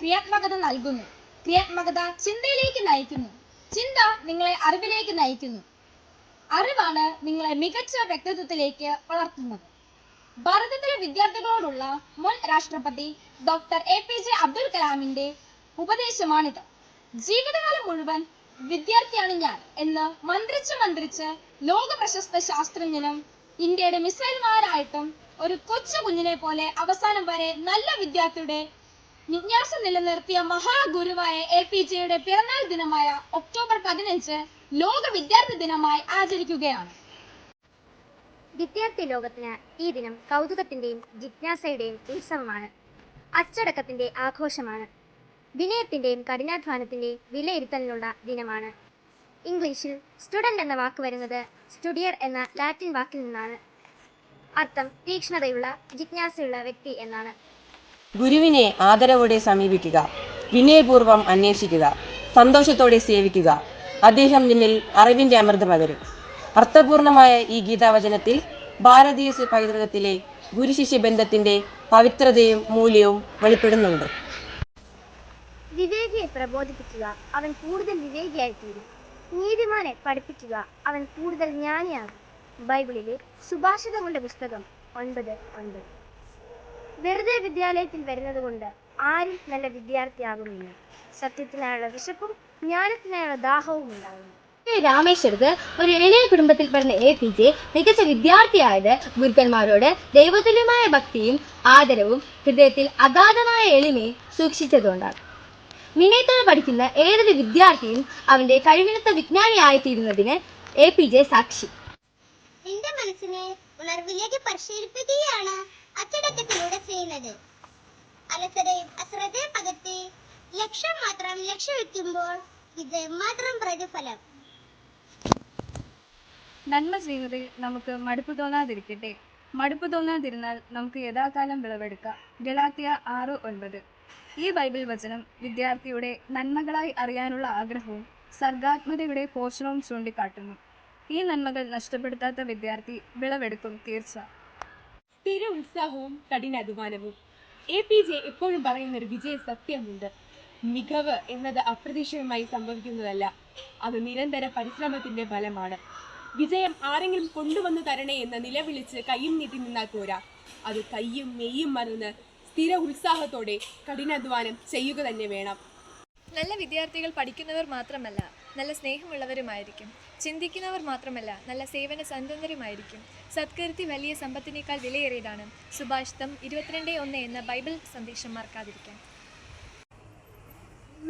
ക്രിയാത്മകത നൽകുന്നു. ക്രിയാത്മകത ചിന്തയിലേക്ക് നയിക്കുന്നു. ചിന്ത നിങ്ങളെ അറിവിലേക്ക് നയിക്കുന്നു. അറിവാണ് നിങ്ങളെ മികച്ച വ്യക്തിത്വത്തിലേക്ക് വളർത്തുന്നത്. ഭാരതത്തിലെ വിദ്യാർത്ഥികളോടുള്ള മുൻ രാഷ്ട്രപതി doctor A P J Abdul കലാമിന്റെ ഉപദേശമാണിത്. ജീവിതകാലം മുഴുവൻ വിദ്യാർത്ഥിയാണ് ഞാൻ എന്ന് മന്ത്രിച്ച് മന്ത്രിച്ച് ലോക പ്രശസ്ത ശാസ്ത്രജ്ഞനും ഇന്ത്യയുടെ മിസൈൽമാരായിട്ടും ഒരു കൊച്ചു കുഞ്ഞിനെ പോലെ അവസാനം വരെ നല്ല വിദ്യാർത്ഥിയുടെ ജിജ്ഞാസ നിലനിർത്തിയ മഹാഗുരുവായ എ പി ജെയുടെ പിറന്നാൾ ദിനമായ ഒക്ടോബർ പതിനഞ്ച് ലോക വിദ്യാർത്ഥി ദിനമായി ആചരിക്കുകയാണ്. വിദ്യാർത്ഥി ലോകത്തിന് ഈ ദിനം കൗതുകത്തിന്റെയും ജിജ്ഞാസയുടെയും ഉത്സവമാണ്. അച്ചടക്കത്തിന്റെ ആഘോഷമാണ്. വിനയത്തിന്റെയും കഠിനാധ്വാനത്തിന്റെയും വിലയിരുത്തലിനുള്ള ദിനമാണ്. ഇംഗ്ലീഷിൽ സ്റ്റുഡന്റ് എന്ന വാക്ക് വരുന്നത് സ്റ്റുഡിയർ എന്ന ലാറ്റിൻ വാക്കിൽ നിന്നാണ്. അർത്ഥം തീക്ഷ്ണതയുള്ള ജിജ്ഞാസയുള്ള വ്യക്തി എന്നാണ്. ഗുരുവിനെ ആദരവോടെ സമീപിക്കുക. വിനയപൂർവം അന്വേഷിക്കുക. സന്തോഷത്തോടെ സേവിക്കുക. അദ്ദേഹം നിന്നിൽ അറിവിന്റെ അമൃത പകരും. അർത്ഥപൂർണമായ ഈ ഗീതാവചനത്തിൽ ഭാരതീയ പൈതൃകത്തിലെ ഗുരുശിഷ്യ ബന്ധത്തിന്റെ പവിത്രതയും മൂല്യവും വെളിപ്പെടുന്നുണ്ട്. വിവേകിയെ പ്രബോധിപ്പിക്കുക അവൻ കൂടുതൽ വിവേകിയായി തീരും നീതിമാനെ പഠിപ്പിക്കുക അവൻ കൂടുതൽ ജ്ഞാനിയാകും. ബൈബിളിലെ സുഭാഷിതങ്ങളുടെ പുസ്തകം ഒൻപത് ഒൻപത്. വെറുതെ വിദ്യാലയത്തിൽ വരുന്നത് കൊണ്ട് ആരും നല്ല വിദ്യാർത്ഥിയാകുന്നില്ല. സത്യത്തിനായുള്ള വിശപ്പും ജ്ഞാനത്തിനായുള്ള ദാഹവും ഉണ്ടാകുന്നു. രാമേശ്വരത്ത് ഒരു എളിയ കുടുംബത്തിൽ പിറന്ന എ. പി. ജെ. മികച്ച വിദ്യാർത്ഥിയായത് ഗുരുക്കന്മാരോട് ദൈവതുല്യമായ ഭക്തിയും ആദരവും ഹൃദയത്തിൽ അഗാധമായ എളിമയും സൂക്ഷിച്ചതുകൊണ്ടാണ്. വിനയത്തോടെ പഠിക്കുന്ന ഏതൊരു വിദ്യാർത്ഥിയും അവന്റെ കഴിവിനത്തെ വിജ്ഞാനിയായിത്തീരുന്നതിന് എ. പി. ജെ. സാക്ഷി. എന്റെ മനസ്സിനെ ഉണർവിലേക്ക് പരിശീലിപ്പിക്കുകയാണ്. അച്ചടക്കത്തിലൂടെ ചെയ്യുന്നത്. അലസതയും അശ്രദ്ധയും പകർത്തി ലക്ഷ്യം മാത്രം ലക്ഷ്യം ഇത് മാത്രം പ്രതിഫലം. നന്മ ചെയ്യുന്നതിൽ നമുക്ക് മടുപ്പ് തോന്നാതിരിക്കട്ടെ. മടുപ്പ് തോന്നാതിരുന്നാൽ നമുക്ക് യഥാകാലം വിളവെടുക്കാം. ഗലാത്തിയ ആറ് ഒൻപത്. ഈ ബൈബിൾ വചനം വിദ്യാർത്ഥിയുടെ നന്മകളായി അറിയാനുള്ള ആഗ്രഹവും സർഗാത്മതയുടെ പോഷണവും ചൂണ്ടിക്കാട്ടുന്നു. ഈ നന്മകൾ നഷ്ടപ്പെടുത്താത്ത വിദ്യാർത്ഥി വിളവെടുക്കും തീർച്ച. സ്ഥിര ഉത്സാഹവും കഠിനാധ്വാനവും. എ പി ജെ എപ്പോഴും പറയുന്ന ഒരു വിജയ സത്യമുണ്ട്. മികവ് എന്നത് അപ്രതീക്ഷിതമായി സംഭവിക്കുന്നതല്ല. അത് നിരന്തര പരിശ്രമത്തിന്റെ ഫലമാണ്. വിജയം ആരെങ്കിലും കൊണ്ടുവന്നു തരണേ എന്ന് നിലവിളിച്ച് കയ്യും നീട്ടി നിന്നാൽ പോരാ. അത് കയ്യും മെയ്യും മറന്ന് സ്ഥിര ഉത്സാഹത്തോടെ കഠിനാധ്വാനം ചെയ്യുക തന്നെ വേണം. നല്ല വിദ്യാർത്ഥികൾ പഠിക്കുന്നവർ മാത്രമല്ല നല്ല സ്നേഹമുള്ളവരുമായിരിക്കും. ചിന്തിക്കുന്നവർ മാത്രമല്ല നല്ല സേവന സ്വതന്ത്രരുമായിരിക്കും സത്കീർത്തി വലിയ സമ്പത്തിനേക്കാൾ വിലയേറിയതാണ്. സുഭാഷിതം ഇരുപത്തിരണ്ട് ഒന്ന് എന്ന ബൈബിൾ സന്ദേശം മറക്കാതിരിക്കാൻ.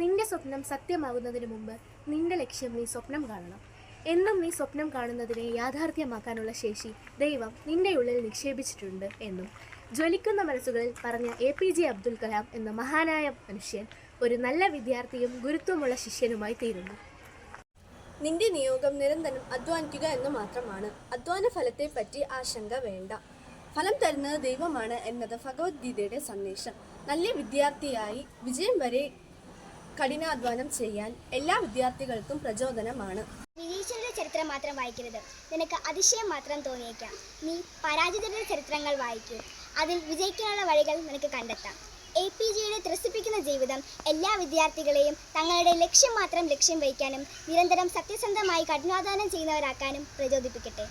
നിന്റെ സ്വപ്നം സത്യമാകുന്നതിന് മുമ്പ് നിന്റെ ലക്ഷ്യം നീ സ്വപ്നം കാണണം. എന്നും നീ സ്വപ്നം കാണുന്നതിനെ യാഥാർത്ഥ്യമാക്കാനുള്ള ശേഷി ദൈവം നിന്റെ ഉള്ളിൽ നിക്ഷേപിച്ചിട്ടുണ്ട് എന്നും. ജ്വലിക്കുന്ന മനസ്സുകളിൽ പറഞ്ഞ A P J Abdul Kalam എന്ന മഹാനായ മനുഷ്യൻ ഒരു നല്ല വിദ്യാർത്ഥിയും ഗുരുത്വമുള്ള ശിഷ്യനുമായി തീരുന്നു. നിന്റെ നിയോഗം നിരന്തരം അധ്വാനിക്കുക എന്ന് മാത്രമാണ്. അധ്വാന ഫലത്തെ പറ്റി ആശങ്ക വേണ്ട. ഫലം തരുന്നത് ദൈവമാണ് എന്നത് ഭഗവത്ഗീതയുടെ സന്ദേശം. നല്ല വിദ്യാർത്ഥിയായി വിജയം വരെ കഠിനാധ്വാനം ചെയ്യാൻ എല്ലാ വിദ്യാർത്ഥികൾക്കും പ്രചോദനമാണ്. വിജയിച്ചവരുടെ ചരിത്രം മാത്രം വായിക്കരുത്. നിനക്ക് അതിശയം മാത്രം തോന്നിയേക്കാം. നീ പരാജിതരുടെ ചരിത്രങ്ങൾ വായിക്കൂ. അതിൽ വിജയിക്കാനുള്ള വഴികൾ നിനക്ക് കണ്ടെത്താം. എ പി ജിയുടെ ത്രസിപ്പിക്കുന്ന ജീവിതം എല്ലാ വിദ്യാർത്ഥികളെയും തങ്ങളുടെ ലക്ഷ്യം മാത്രം ലക്ഷ്യം വയ്ക്കാനും നിരന്തരം സത്യസന്ധമായി കഠിനാധാനം ചെയ്യുന്നവരാക്കാനും പ്രചോദിപ്പിക്കട്ടെ.